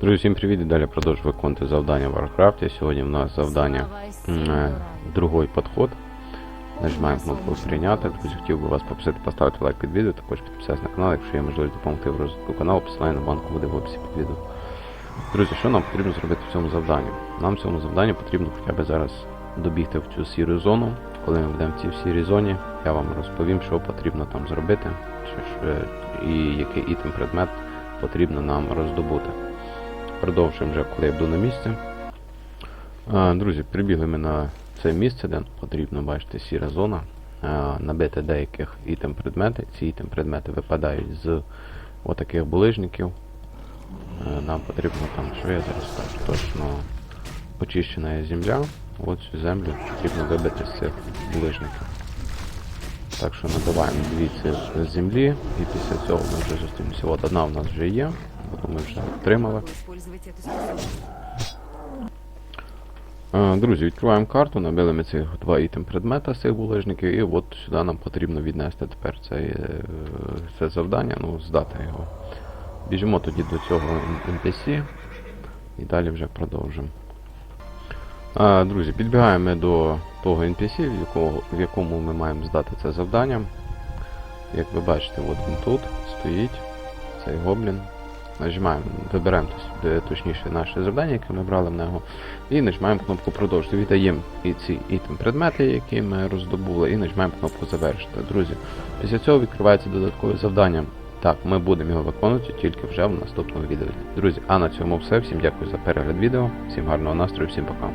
Друзі, всім привіт далі продовжую виконувати завдання в Warcraft. Сьогодні в нас завдання е, другий підход. Нажимаємо кнопку прийняти. Друзі, хотів би вас попросити поставити лайк під відео, також підписатися на канал, якщо є можливість допомогти в розвитку каналу, посилання на банку буде в описі під відео. Друзі, що нам потрібно зробити в цьому завданні? Нам в цьому завданні потрібно хоча б зараз добігти в цю сіру зону. Коли ми будемо в цій сірій зоні, я вам розповім, що потрібно там зробити, і який ітем предмет потрібно нам роздобути. Продовжуємо вже, коли я буду на місці. А, Друзі, прибігли ми на це місце, де потрібно, бачите, сіра зона. А, Набити деяких ітем предмети. Ці ітем предмети випадають з отаких булижників. Е, Нам потрібно там, що я зараз скажу, точно очищена земля. От цю землю потрібно вибити з цих булижників. Так що набиваємо дві ці землі і після цього ми вже зустрінемося. От одна в нас вже є, ми вже отримали. Е, Друзі, відкриваємо карту, набили ми цих два ітем предмета з цих булежників, і от сюди нам потрібно віднести тепер це, е, це завдання, ну, здати його. Біжимо тоді до цього NPC і далі вже продовжимо. Е, Друзі, підбігаємо до того NPC, в якого, в якому ми маємо здати це завдання. Як ви бачите, от він тут стоїть, цей гоблін. Нажимаємо, вибираємо точніше наше завдання, яке ми брали в нього. І нажимаємо кнопку продовжити. Віддаємо і ці ітем предмети, які ми роздобули, і нажимаємо кнопку завершити. Друзі, після цього відкривається додаткове завдання. Так, ми будемо його виконувати тільки вже в наступному відео. Друзі, а на цьому все. Всім дякую за перегляд відео, всім гарного настрою, всім пока.